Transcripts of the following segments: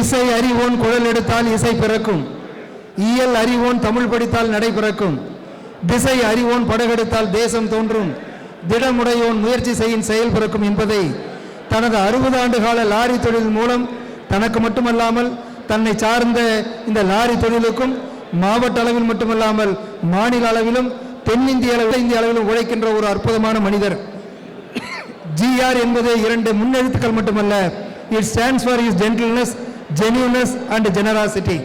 இசை அறிவோன் குழல் எடுத்தால் இசை பிறக்கும். இயல் அறிவோன் தமிழ் படித்தால் நடை பிறக்கும். திசை அறிவோன் படகெடுத்தால் தேசம் தோன்றும். திடமுடையோன் முயற்சி செய்யும் செயல் பிறக்கும் என்பதை தனது அறுபது ஆண்டு கால லாரி தொழில் மூலம் தனக்கு மட்டுமல்லாமல் தன்னை சார்ந்த இந்த லாரி தொழிலுக்கும் மாவட்ட அளவில் மட்டுமல்லாமல் மாநில அளவிலும் தென்னிந்திய அளவில் இந்திய அளவிலும் உழைக்கின்ற ஒரு அற்புதமான மனிதர். ஜிஆர் என்பது இரண்டு முன்னெழுத்துக்கள் மட்டுமல்ல. It stands for is gentleness genuineness and generosity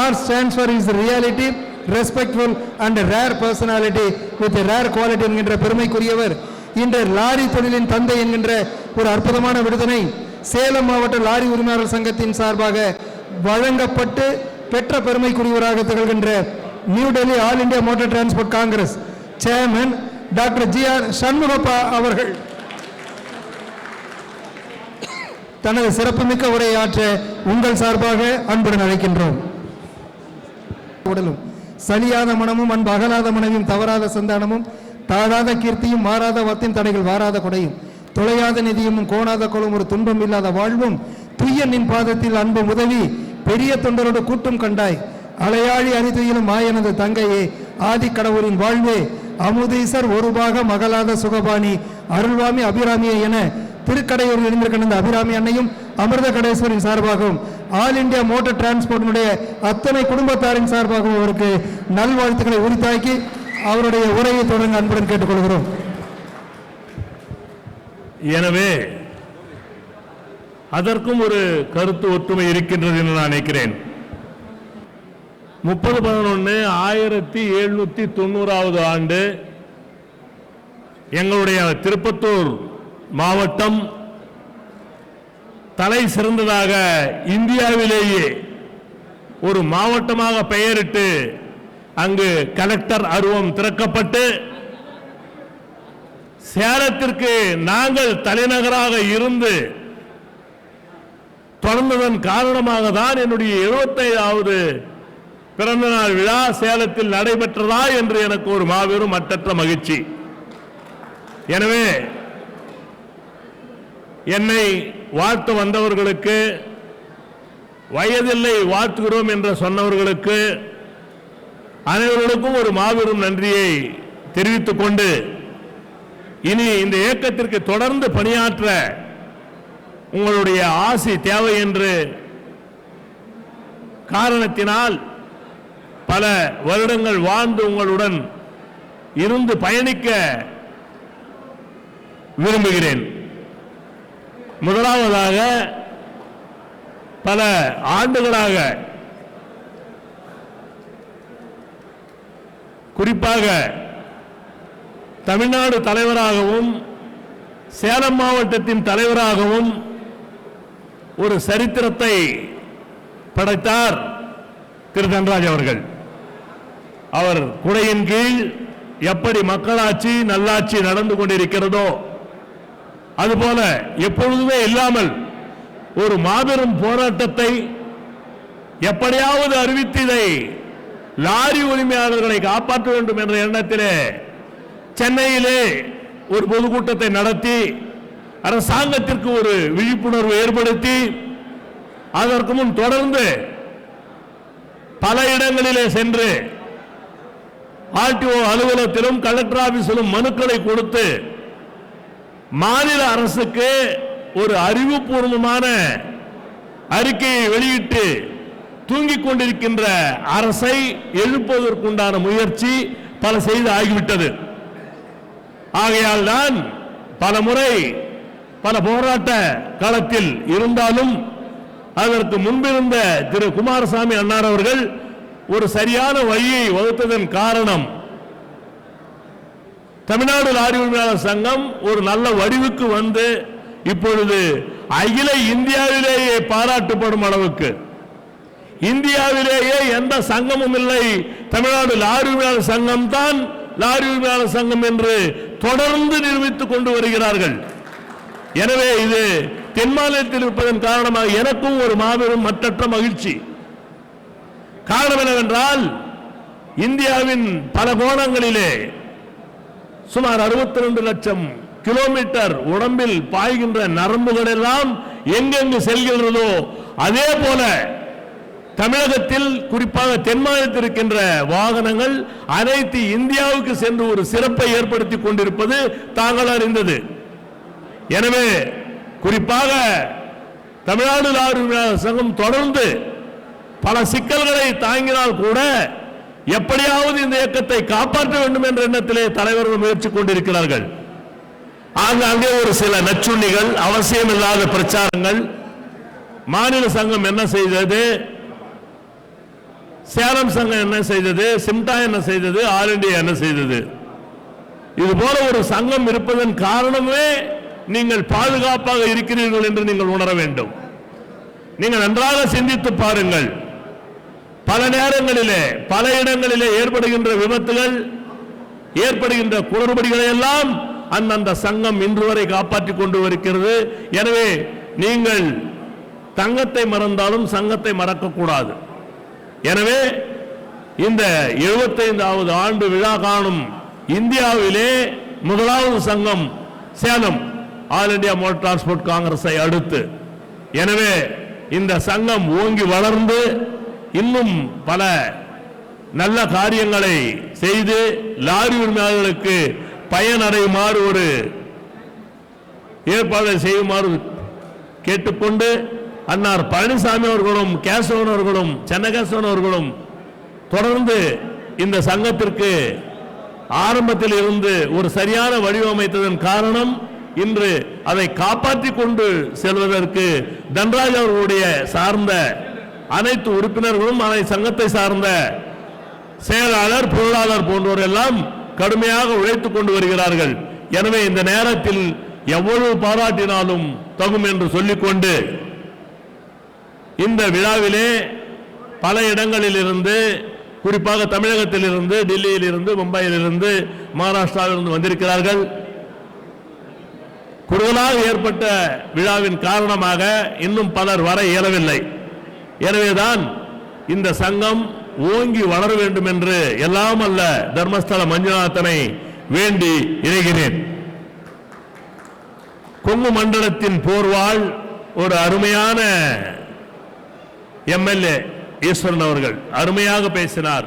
R stands for is reality respectful and rare personality with rare quality என்கின்ற பெருமைக்குரியவர். இன்று லாரி தொழிலின் தந்தை என்கின்ற ஒரு அற்புதமான விருதனை சேலம் மாவட்ட லாரி உரிமையாளர் சங்கத்தின் சார்பாக வழங்கப்பட்டு பெற்ற பெருமைக்குரியவராக திகழ்கின்ற new Delhi all India motor transport Congress chairman doctor G R Shanmugappa அவர்கள். தனது சிறப்புமிக்க உரையாற்ற உங்கள் சார்பாக அன்புடன் அழைக்கின்றோம். உடலும் சலியாத மனமும் அன்பு அகலாத மனைவியும் தவறாத சந்தானமும் தாழாத கீர்த்தியும் மாறாத வத்தின் தடைகள் வாராத கொடையும் தொலையாத நிதியமும் கோணாத கொளும் ஒரு துன்பம் இல்லாத வாழ்வும் துய்யனின் பாதத்தில் அன்பு உதவி பெரிய தொண்டரோடு கூட்டம் கண்டாய் அலையாழி அறிதுயிலும் மாயனது தங்கையே ஆதி கடவுளின் வாழ்வே அமுதீசர் ஒரு பாக மகளாத சுகபாணி அருள்வாமி அபிராமியே என திருக்கடையூரில் இருந்திருக்கிற இந்த அபிராமி அன்னையும் அமிர்த கடேஸ்வரின் சார்பாகவும் ஆல் இந்தியா மோட்டார் டிரான்ஸ்போர்ட்டினுடைய அத்தனை குடும்பத்தாரின் சார்பாகவும் அவருக்கு நல்வாழ்த்துக்களை உரித்தாக்கி அவருடைய உரையை தொடர்ந்து அன்புடன் கேட்டுக்கொள்கிறோம். எனவே அதற்கும் ஒரு கருத்து ஒற்றுமை இருக்கின்றது என்று நான் நினைக்கிறேன். முப்பது பதினொன்று ஆயிரத்தி எழுநூத்தி தொண்ணூறாவது ஆண்டு எங்களுடைய திருப்பத்தூர் மாவட்டம் தலை சிறந்ததாக இந்தியாவிலேயே ஒரு மாவட்டமாக பெயரிட்டு அங்கு கலெக்டர் அருவம் திறக்கப்பட்டு சேலத்திற்கு நாங்கள் தலைநகராக இருந்து தொடர்ந்ததன் காரணமாக தான் என்னுடைய 75வது பிறந்த நாள் விழா சேலத்தில் நடைபெற்றதா என்று எனக்கு ஒரு மாபெரும் மட்டற்ற மகிழ்ச்சி. எனவே என்னை வாழ்த்து வந்தவர்களுக்கு வயதில்லை வாழ்த்துகிறோம் என்று சொன்னவர்களுக்கு அனைவர்களுக்கும் ஒரு மாபெரும் நன்றியை தெரிவித்துக் கொண்டு இனி இந்த இயக்கத்திற்கு தொடர்ந்து பணியாற்ற உங்களுடைய ஆசி தேவை என்று காரணத்தினால் பல வருடங்கள் வாழ்ந்து உங்களுடன் இருந்து பயணிக்க விரும்புகிறேன். முதலாவதாக பல ஆண்டுகளாக குறிப்பாக தமிழ்நாடு தலைவராகவும் சேலம் மாவட்டத்தின் தலைவராகவும் ஒரு சரித்திரத்தை படைத்தார் திரு தன்ராஜ் அவர்கள். அவர் குடையின் கீழ் எப்படி மக்களாட்சி நல்லாட்சி நடந்து கொண்டிருக்கிறதோ அதுபோல எப்பொழுதுமே இல்லாமல் ஒரு மாபெரும் போராட்டத்தை எப்படியாவது அறிவித்து இதை லாரி உரிமையாளர்களை காப்பாற்ற வேண்டும் என்ற எண்ணத்திலே சென்னையிலே ஒரு பொதுக்கூட்டத்தை நடத்தி அரசாங்கத்திற்கு ஒரு விழிப்புணர்வு ஏற்படுத்தி அதற்கு முன் தொடர்ந்து பல இடங்களிலே சென்று ஆர்டிஓ அலுவலகத்திலும் கலெக்டர் ஆபீஸிலும் மனுக்களை கொடுத்து மாநில அரசுக்கு ஒரு அறிவுபூர்வமான அறிக்கையை வெளியிட்டு தூங்கிக் கொண்டிருக்கின்ற அரசை எழுப்புவதற்குண்டான முயற்சி பல செய்து ஆகிவிட்டது. ஆகையால் தான் பல முறை பல போராட்ட காலத்தில் இருந்தாலும் அதற்கு முன்பிருந்த திரு குமாரசாமி அண்ணார் அவர்கள் ஒரு சரியான வழியை வகுத்ததன் காரணம் தமிழ்நாடு லாரி உரிமையாளர் சங்கம் ஒரு நல்ல வடிவுக்கு வந்து இப்பொழுது அகில இந்தியாவிலேயே பாராட்டப்படும் அளவுக்கு. இந்தியாவிலேயே எந்த சங்கமும் இல்லை. தமிழ்நாடு லாரி உரிமையாளர் சங்கம் தான் லாரி உரிமையாளர் சங்கம் என்று தொடர்ந்து நிரூபித்துக் கொண்டு வருகிறார்கள். எனவே இது தென் மாநிலத்தில் இருப்பதன் காரணமாக எனக்கும் ஒரு மாபெரும் மற்றற்ற மகிழ்ச்சி. காரணம் என்னவென்றால் இந்தியாவின் பல கோணங்களிலே சுமார் 62 லட்சம் கிலோமீட்டர் உடம்பில் பாய்கின்ற நரம்புகள் எல்லாம் எங்கெங்கு செல்கிறதோ அதே போல தமிழகத்தில் குறிப்பாக தென் மாநிலத்தில் இருக்கின்ற வாகனங்கள் அனைத்து இந்தியாவுக்கு சென்று ஒரு சிறப்பை ஏற்படுத்தி கொண்டிருப்பது தாங்கள் அறிந்தது. எனவே குறிப்பாக தமிழ்நாடு லாரி சங்கம் தொடர்ந்து பல சிக்கல்களை தாங்கினால் கூட எப்படியாவது இந்த இயக்கத்தை காப்பாற்ற வேண்டும் என்ற எண்ணத்திலே தலைவர்கள் முயற்சி கொண்டிருக்கிறார்கள். ஆங்காங்கே ஒரு சில நச்சுண்ணிகள் அவசியமில்லாத பிரச்சாரங்கள். மாநில சங்கம் என்ன செய்தது? சேலம் சங்கம் என்ன செய்தது? சிம்டா என்ன செய்தது? ஆல் இந்தியா என்ன செய்தது? இது போல ஒரு சங்கம் இருப்பதன் காரணமே நீங்கள் பாதுகாப்பாக இருக்கிறீர்கள் என்று நீங்கள் உணர வேண்டும். நீங்கள் நன்றாக சிந்தித்து பாருங்கள். பல நேரங்களிலே பல இடங்களிலே ஏற்படுகின்ற விபத்துகள் ஏற்படுகின்ற குளறுபடிகளை எல்லாம் அந்தந்த சங்கம் இன்று வரை காப்பாற்றிக் கொண்டு வருகிறது. எனவே நீங்கள் தங்கத்தை மறந்தாலும் சங்கத்தை மறக்கக்கூடாது. எனவே இந்த 75வது ஆண்டு விழா காணும் இந்தியாவிலே முதலாவது சங்கம் Salem all India motor transport காங்கிரஸை அடுத்து. எனவே இந்த சங்கம் ஓங்கி வளர்ந்து இன்னும் பல நல்ல காரியங்களை செய்து லாரி உரிமையாளர்களுக்கு பயனடையுமாறு ஒரு ஏற்பாடு செய்யுமாறு கேட்டுக்கொண்டு அன்னார் பழனிசாமி அவர்களும் கேசவன் அவர்களும் சென்னகேசவன் அவர்களும் தொடர்ந்து இந்த சங்கத்திற்கு ஆரம்பத்தில் இருந்து ஒரு சரியான வடிவமைத்ததன் காரணம் இன்று அதை காப்பாற்றிக் கொண்டு செல்வதற்கு தன்ராஜ் அவர்களுடைய சார்ந்த அனைத்து உறுப்பினர்களும் அதை சங்கத்தை சார்ந்த செயலாளர் பொருளாளர் போன்றோர் எல்லாம் கடுமையாக உழைத்துக் கொண்டு வருகிறார்கள். எனவே இந்த நேரத்தில் எவ்வளவு பாராட்டினாலும் தகும் என்று சொல்லிக்கொண்டு இந்த விழாவிலே பல இடங்களில் இருந்து குறிப்பாக தமிழகத்தில் இருந்து டெல்லியில் இருந்து மும்பையில் இருந்து மகாராஷ்டிராவில் இருந்து வந்திருக்கிறார்கள். குறுகலாக ஏற்பட்ட விழாவின் காரணமாக இன்னும் பலர் வர இயலவில்லை. எனவேதான் இந்த சங்கம் ஓங்கி வளர வேண்டும் என்று எல்லாம் அல்ல தர்மஸ்தல மஞ்சுநாதனை வேண்டி இணைகிறேன் கொங்கு மண்டலத்தின் போர்வாள் ஒரு அருமையான எம்எல்ஏ ஈஸ்வரன் அவர்கள் அருமையாக பேசினார்.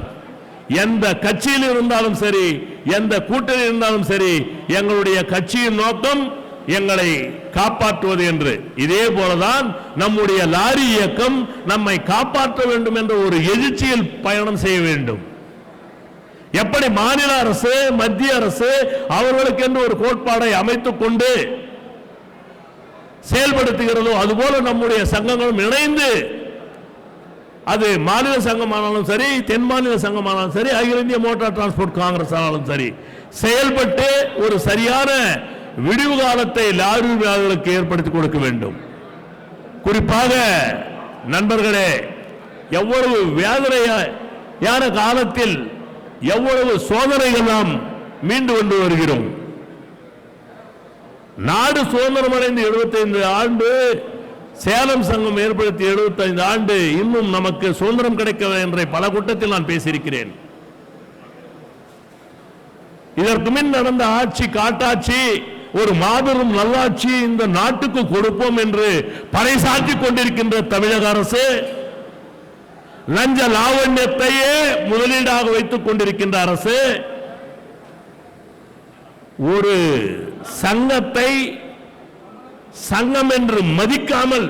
எந்த கட்சியில் இருந்தாலும் சரி எந்த கூட்டணி இருந்தாலும் சரி எங்களுடைய கட்சியின் நோக்கம் எங்களை காப்பாற்றுவது என்று. இதே போலதான் நம்முடைய லாரி இயக்கம் நம்மை காப்பாற்ற வேண்டும் என்ற ஒரு எழுச்சியில் பயணம் செய்ய வேண்டும். எப்படி மாநில அரசு மத்திய அரசு அவர்களுக்கு என்று ஒரு கோட்பாடை அமைத்துக் கொண்டு செயல்படுத்துகிறதோ அதுபோல நம்முடைய சங்கங்களும் இணைந்து அது மாநில சங்கமானாலும் சரி தென் மாநில சங்கமானாலும் சரி அகில இந்திய மோட்டார் டிரான்ஸ்போர்ட் காங்கிரஸ் ஆனாலும் சரி செயல்பட்டு ஒரு சரியான விடிவு காலத்தை லாரி ஏற்படுத்தி கொடுக்க வேண்டும். குறிப்பாக நண்பர்களே எவ்வளவு வேதனையான காலத்தில் எவ்வளவு சோதனைகள் நாம் மீண்டு கொண்டு வருகிறோம். நாடு சுதந்திரம் அடைந்து 75 ஆண்டு சேலம் சங்கம் ஏற்படுத்தி 75 ஆண்டு இன்னும் நமக்கு சுதந்திரம் கிடைக்கவில்லை என்ற பல கூட்டத்தில் நான் பேசியிருக்கிறேன். இதற்கு முன் நடந்த ஆட்சி காட்டாட்சி ஒரு மாபெரும் நல்லாட்சி இந்த நாட்டுக்கு கொடுப்போம் என்று பறைசாற்றி கொண்டிருக்கின்ற தமிழக அரசு லஞ்ச லாவண்யத்தையே முதலீடாக வைத்துக் கொண்டிருக்கின்ற அரசு ஒரு சங்கத்தை சங்கம் என்று மதிக்காமல்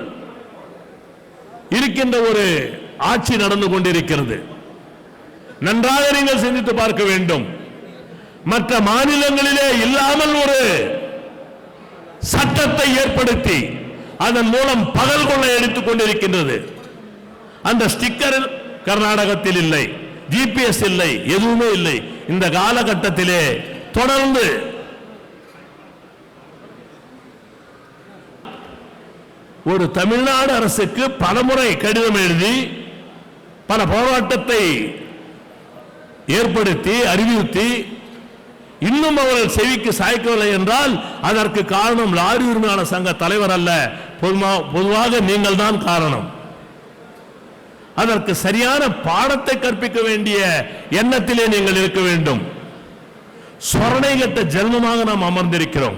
இருக்கின்ற ஒரு ஆட்சி நடந்து கொண்டிருக்கிறது. நன்றாக நீங்கள் சிந்தித்து பார்க்க வேண்டும். மற்ற மாநிலங்களிலே இல்லாமல் ஒரு சட்டத்தை ஏற்படுத்தி அதன் மூலம் பகல் கொள்ள எடுத்துக் கொண்டிருக்கின்றது. அந்த ஸ்டிக்கர் கர்நாடகத்தில் இல்லை ஜிபிஎஸ் இல்லை எதுவுமே இல்லை. இந்த காலகட்டத்திலே தொடர்ந்து ஒரு தமிழ்நாடு அரசுக்கு பலமுறை கடிதம் எழுதி பல போராட்டத்தை ஏற்படுத்தி அறிவுறுத்தி இன்னும் அவர்கள் செவிக்கு சாய்க்கவில்லை என்றால் அதற்கு காரணம் லாரி உரிமையாளர் சங்க தலைவர் அல்ல. பொதுவாக நீங்கள் தான் காரணம். அதற்கு சரியான பாடத்தை கற்பிக்க வேண்டிய எண்ணத்திலே நீங்கள் இருக்க வேண்டும். சொரணை கட்ட ஜென்மமாக நாம் அமர்ந்திருக்கிறோம்.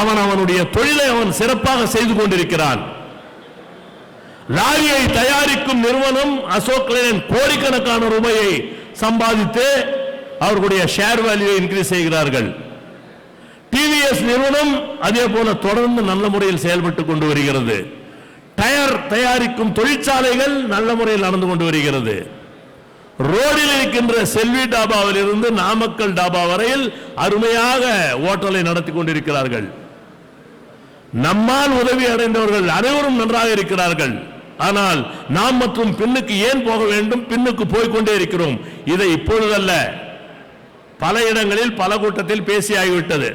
அவன் அவனுடைய தொழிலை அவன் சிறப்பாக செய்து கொண்டிருக்கிறான். லாரியை தயாரிக்கும் நிறுவனம் அசோக் லேலன் கோடிக்கணக்கான ரூபாயை சம்பாதித்து அவர்களுடைய ஷேர் வேல்யூ இன்க்ரீஸ் செய்கிறார்கள். டிவிஎஸ் நிறுவனம் அதே போல தொடர்ந்து நல்ல முறையில் செயல்பட்டு கொண்டு வருகிறது. டயர் தயாரிக்கும் தொழிற்சாலைகள் நல்ல முறையில் நடந்து கொண்டு வருகிறது. ரோடில் இருக்கின்ற செல்வி டாபாவில் இருந்து நாமக்கல் டாபா வரையில் அருமையாக ஓட்டலை நடத்தி கொண்டிருக்கிறார்கள். நம்மால் உதவி அடைந்தவர்கள் அனைவரும் நன்றாக இருக்கிறார்கள். ஆனால் நாம் மற்றும் பின்னுக்கு ஏன் போக வேண்டும்? பின்னுக்கு போய்கொண்டே இருக்கிறோம். இதை இப்பொழுதல்ல. பல இடங்களில் பல கூட்டத்தில் பேசியாகிவிட்டது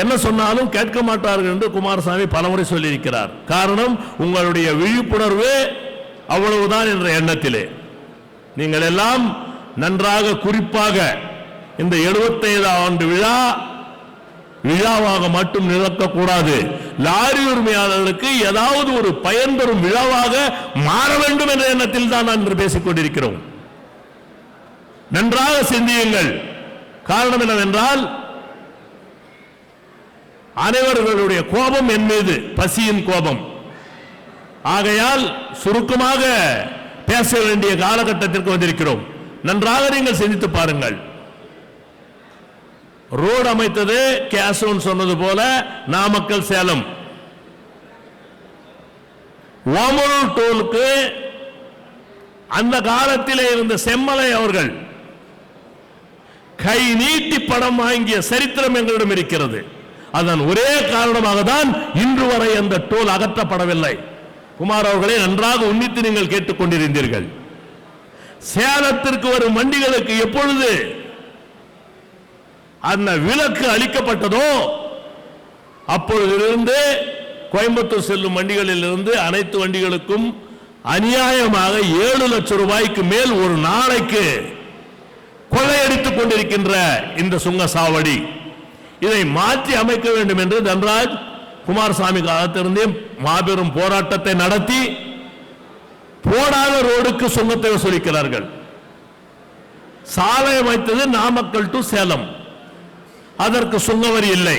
என்ன சொன்னாலும் கேட்க மாட்டார்கள் என்று குமாரசாமி பலமுறை சொல்லியிருக்கிறார். காரணம் உங்களுடைய விழிப்புணர்வு அவ்வளவுதான் என்ற எண்ணத்திலே. நீங்கள் எல்லாம் நன்றாக குறிப்பாக இந்த 75 ஆண்டு விழா விழாவாக மட்டும் நிற்கக்கூடாது லாரி உரிமையாளர்களுக்கு ஏதாவது ஒரு பயன் தரும் விழாவாக மாற வேண்டும் என்ற எண்ணத்தில் தான் நான் பேசிக் கொண்டிருக்கிறோம் நன்றாக சிந்தியுங்கள். காரணம் என்னவென்றால் அனைவர்களுடைய கோபம் என் மீது பசியின் கோபம். ஆகையால் சுருக்கமாக பேச வேண்டிய காலகட்டத்திற்கு வந்திருக்கிறோம். நன்றாக நீங்கள் சிந்தித்து பாருங்கள். ரோடு அமைத்தது கேசவன் சொன்னது போல நாமக்கல் சேலம். ஓமலூர் டோலுக்கு அந்த காலத்திலே இருந்த செம்மலை அவர்கள் கை நீட்டி படம் வாங்கிய சரித்திரம் எங்களிடம் இருக்கிறது. அதன் ஒரே காரணமாக தான் இன்று வரை அந்த டோல் அகற்றப்படவில்லை. குமார் அவர்களை நன்றாக உன்னித்து நீங்கள் கேட்டுக்கொண்டிருந்தீர்கள் சேலத்திற்கு வரும் வண்டிகளுக்கு எப்பொழுது அந்த விலக்கு அளிக்கப்பட்டதோ அப்பொழுதிலிருந்து கோயம்புத்தூர் செல்லும் வண்டிகளில் இருந்து அனைத்து வண்டிகளுக்கும் அநியாயமாக ஏழு லட்சம் ரூபாய்க்கு மேல் ஒரு நாளைக்கு கொள்ளையடித்துக் கொண்டிருக்கின்ற இந்த சுங்க சாவடி இதை மாற்றி அமைக்க வேண்டும் என்று தன்ராஜ் குமாரசாமி காலத்திலிருந்தே மாபெரும் போராட்டத்தை நடத்தி போடாத ரோடுக்கு சுங்கத்தை வசூலிக்கிறார்கள். சாலை அமைத்தது நாமக்கல் டு சேலம். அதற்கு சுங்கவரி இல்லை.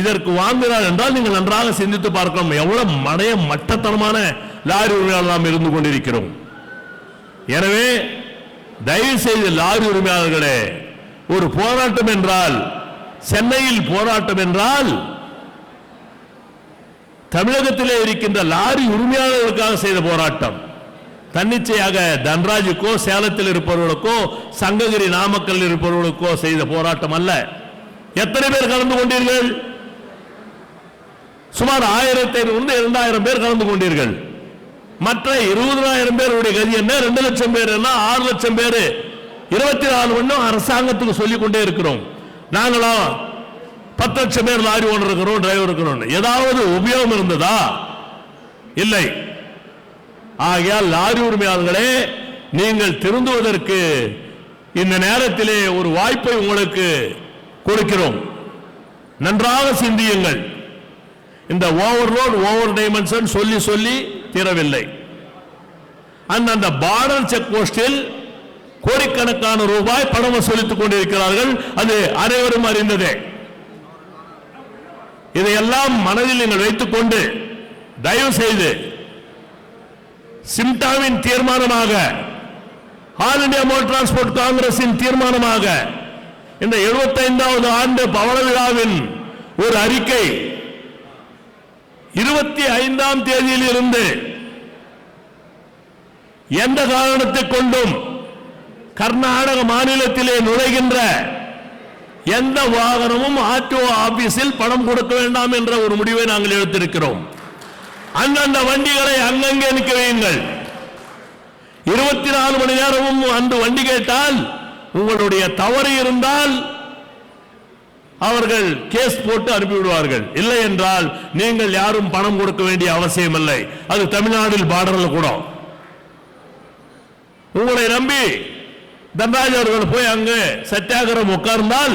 இதற்கு வாங்குகிறார் என்றால் நீங்கள் நன்றாக சிந்தித்து பார்க்கணும் எவ்வளவு மடைய மட்டத்தனமான லாரி உரிமையாளர் நாம் இருந்து கொண்டிருக்கிறோம். எனவே தயவு செய்து லாரி உரிமையாளர்களே ஒரு போராட்டம் என்றால் சென்னையில் போராட்டம் என்றால் தமிழகத்திலே இருக்கின்ற லாரி உரிமையாளர்களுக்காக செய்த போராட்டம். தன்னிச்சையாக தன்ராஜுக்கோ சேலத்தில் இருப்பவர்களுக்கோ சங்ககிரி நாமக்கல் இருப்பவர்களுக்கோ செய்த போராட்டம் அல்ல. எத்தனை பேர் கலந்து கொண்டீர்கள்? சுமார் ஆயிரத்தி ஐநூறு இரண்டாயிரம் பேர் கலந்து கொண்டீர்கள். மற்ற இருபதாயிரம் பேருடைய கதி என்ன? ரெண்டு லட்சம் பேர் என்ன? ஆறு லட்சம் பேர். இருபத்தி நாலு ஒன்றும் அரசாங்கத்துக்கு சொல்லிக் கொண்டே இருக்கிறோம். நாங்களும் பத்து லட்சம் பேர் லாரி ஓனர் இருக்கிறோம் டிரைவர் இருக்கிறோம் ஏதாவது உபயோகம் இருந்ததா? இல்லை. ஆகையால் லாரி உரிமையாளர்களே நீங்கள் திருந்துவதற்கு இந்த நேரத்திலே ஒரு வாய்ப்பை உங்களுக்கு கொடுக்கிறோம். நன்றாக சிந்தியுங்கள். இந்த ஓவர்லோட் ஓவர் டைமென்ஷன் சொல்லி சொல்லி தீரவில்லை. அந்த அந்த பார்டர் செக் போஸ்டில் கோடிக்கணக்கான ரூபாய் பணம் வசூலித்துக் கொண்டிருக்கிறார்கள். அது அனைவரும் அறிந்ததே. இதையெல்லாம் மனதில் நீங்கள் வைத்துக் கொண்டு தயவு செய்து சிம்டாவின் தீர்மானமாக ஆல் இந்தியா மோட்டார் டிரான்ஸ்போர்ட் காங்கிரசின் தீர்மானமாக இந்த 75வது ஆண்டு பவள விழாவின் ஒரு அறிக்கை இருபத்தி ஐந்தாம் தேதியில் இருந்து எந்த காரணத்தை கொண்டும் கர்நாடக மாநிலத்திலே நுழைகின்ற எந்த வாகனமும் ஆர்டிஓ ஆபீஸில் பணம் கொடுக்க வேண்டாம் என்ற ஒரு முடிவை நாங்கள் எடுத்திருக்கிறோம். அந்தந்த வண்டிகளை அங்கங்கே நிற்க வையுங்கள். இருபத்தி நாலு மணி நேரமும் அந்த வண்டி கேட்டால் உங்களுடைய தவறு இருந்தால் அவர்கள் கேஸ் போட்டு அனுப்பிவிடுவார்கள். இல்லை என்றால் நீங்கள் யாரும் பணம் கொடுக்க வேண்டிய அவசியம் இல்லை. அது தமிழ்நாட்டில் பார்டரில் கூட. உங்களை நம்பி தன்ராஜ் அவர்கள் போய் அங்கு சத்தியாகிரம் உட்கார்ந்தால்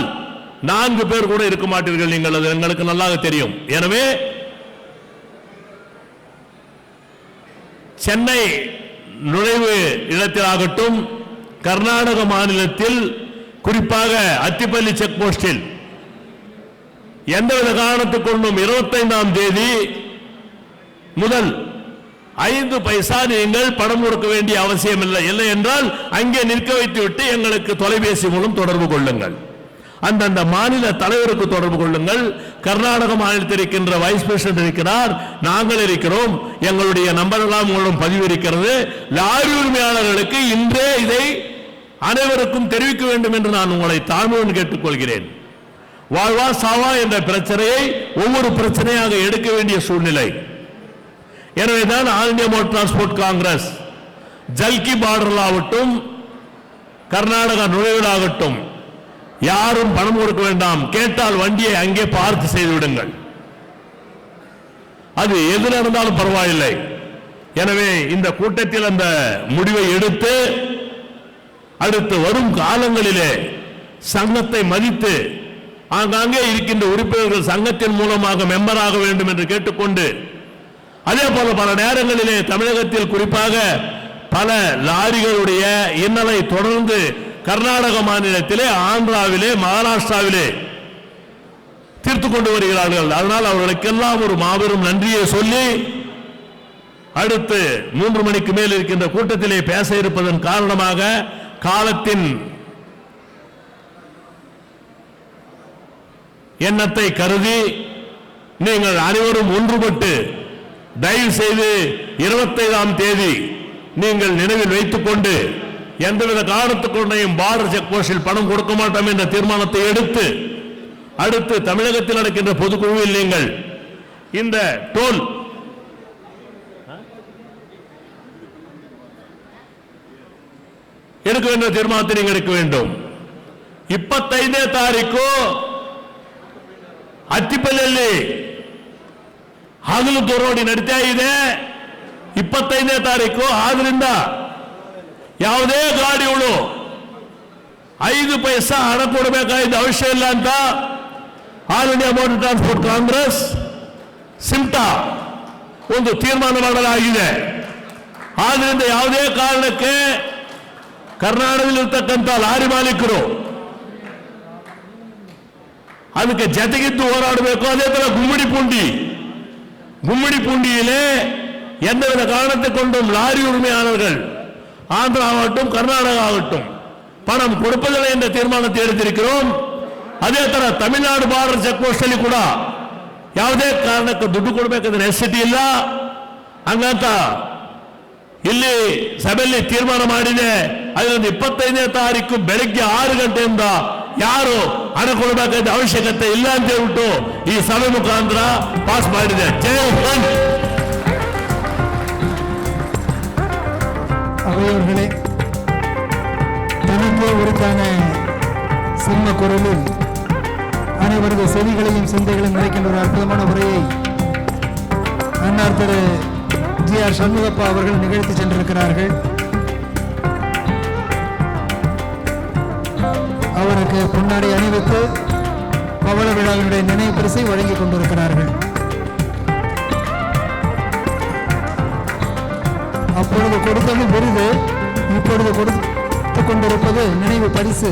நான்கு பேர் கூட இருக்க மாட்டீர்கள் நீங்கள். அது எங்களுக்கு நல்லாக தெரியும். எனவே சென்னை நுழைவு இடத்திலாகட்டும் கர்நாடக மாநிலத்தில் குறிப்பாக அத்திப்பள்ளி செக் போஸ்டில் எந்தவித காரணத்துக் கொண்டும்? இருபத்தைந்தாம் தேதி முதல் ஐந்து பைசா நீங்கள் பணம் கொடுக்க வேண்டிய அவசியம் இல்லை. இல்லை என்றால் அங்கே நிற்க வைத்து விட்டு எங்களுக்கு தொலைபேசி மூலம் தொடர்பு கொள்ளுங்கள். அந்தந்த மாநில தலைவருக்கு தொடர்பு கொள்ளுங்கள். கர்நாடக மாநிலத்தில் இருக்கின்ற வைஸ் பிரசிடன்ட் இருக்கிறார். நாங்கள் இருக்கிறோம். எங்களுடைய நம்பர் எல்லாம் உங்களிடம் பதிவு இருக்கிறது. லாரி உரிமையாளர்களுக்கு இன்றே இதை அனைவருக்கும் தெரிவிக்க வேண்டும் என்று நான் உங்களை தாழ்மையுடன் கேட்டுக்கொள்கிறேன். வாழ்வா சாவா என்ற பிரச்சனையை ஒவ்வொரு பிரச்சனையாக எடுக்க வேண்டிய சூழ்நிலை. எனவேதான் all India motor transport Congress Jalki border ஆகட்டும் கர்நாடகா நுழைவிலாகட்டும் யாரும் பணம் கொடுக்க வேண்டாம் கேட்டால் வண்டியை அங்கே பார்த்து செய்து விடுங்கள் அது எது நடந்தாலும் பரவாயில்லை. எனவே இந்த கூட்டத்தில் அந்த முடிவை எடுத்து அடுத்து வரும் காலங்களிலே சங்கத்தை மதித்து ஆங்காங்கே இருக்கின்ற உறுப்பினர்கள் சங்கத்தின் மூலமாக மெம்பராக வேண்டும் என்று கேட்டுக்கொண்டு அதே போல பல நேரங்களிலே தமிழகத்தில் குறிப்பாக பல லாரிகளுடைய இன்னலை தொடர்ந்து கர்நாடக மாநிலத்திலே ஆந்திராவிலே மகாராஷ்டிராவிலே தீர்த்து கொண்டு வருகிறார்கள். அதனால் அவர்களுக்கெல்லாம் ஒரு மாபெரும் நன்றியை சொல்லி அடுத்து மூன்று மணிக்கு மேல் இருக்கின்ற கூட்டத்திலே பேச இருப்பதன் காரணமாக காலத்தின் எண்ணத்தை கருதி நீங்கள் அனைவரும் ஒன்றுபட்டு தயவு செய்து இருபத்தைதாம் தேதி நீங்கள் நினைவில் வைத்துக் கொண்டு எந்தவித காரணத்துக்குள்ளையும் பாரத கோஷில் பணம் கொடுக்க மாட்டோம் என்ற தீர்மானத்தை எடுத்து அடுத்து தமிழகத்தில் நடக்கின்ற பொதுக்குழுவில் நீங்கள் இந்த டோல் எடுக்க வேண்டிய தீர்மானத்தை நீங்கள் எடுக்க வேண்டும். இப்பத்தைந்தே தாரிக்கோ ಅತ್ತಿಪಲ್ಲಿ ಹಗಲು ದೊರೋಡಿ ನಡೀತಾ ಇದೆ. ಇಪ್ಪತ್ತೈದನೇ ತಾರೀಕು. ಆದ್ರಿಂದ ಯಾವುದೇ ಗಾಡಿಗಳು ಐದು ಪೈಸ ಹಣ ಕೊಡಬೇಕಾದ ಅವಶ್ಯ ಇಲ್ಲ ಅಂತ all India motor transport Congress, SIMTA ಒಂದು ತೀರ್ಮಾನ ಮಾಡಲಾಗಿದೆ. ಆದ್ರಿಂದ ಯಾವುದೇ ಕಾರಣಕ್ಕೆ ಕರ್ನಾಟಕದಲ್ಲಿರ್ತಕ್ಕಂಥ ಲಾರಿ ಮಾಲೀಕರು ಅದಕ್ಕೆ ಜತೆಗಿದ್ದು ಹೋರಾಡಬೇಕು ಅದೇ ತರ ಗುಮ್ಮಡಿ பூண்டி கும்மிடி பூண்டியிலே எந்தவித காரணத்தை கொண்டும் லாரி உரிமையாளர்கள் ஆந்திரா ஆகட்டும் கர்நாடகா ஆகட்டும் பணம் கொடுப்பதில்லை என்ற தீர்மானத்தை எடுத்திருக்கிறோம் ಅದೇ ತರ ತಮಿಳುನಾಡು ಬಾರ್ಡರ್ ಚೆಕ್ ಪೋಸ್ಟ್ ಅಲ್ಲಿ ಕೂಡ ಯಾವುದೇ ಕಾರಣಕ್ಕೆ ದುಡ್ಡು ಕೊಡಬೇಕಾದ ನೆಸಿಟಿ ಇಲ್ಲ ಹಂಗಂತ ಇಲ್ಲಿ ಸಭೆಯಲ್ಲಿ ತೀರ್ಮಾನ ಮಾಡಿದೆ ಅದರಿಂದ ಇಪ್ಪತ್ತೈದನೇ ತಾರೀಕು ಬೆಳಗ್ಗೆ ಆರು ಗಂಟೆಯಿಂದ ಯಾರು ಹಣ ಕೊಡಬೇಕಾದ ಅವಶ್ಯಕತೆ ಇಲ್ಲ ಅಂತ ಹೇಳ್ಬಿಟ್ಟು ಈ ಸಭೆ ಮುಖಾಂತರ ಪಾಸ್ ಮಾಡಿದೆ ಜೈ ಹಿಂದ್ அவையோர்களே தனக்கே உரித்தான சிம்ம குரலில் அனைவரது செவிகளையும் சிந்தைகளையும் நிறைக்கின்ற ஒரு அற்புதமான உரையை அன்னார் திரு ஜி ஆர் சண்முகப்பா அவர்கள் நிகழ்த்தி சென்றிருக்கிறார்கள் அவருக்கு பொன்னாடை அணிவித்து பவள விழாவினுடைய நினைவு பரிசை வழங்கிக் கொண்டிருக்கிறார்கள். அப்பொழுது கொடுத்தது விருது இப்பொழுது கொடுத்து கொண்டிருப்பது நினைவு பரிசு.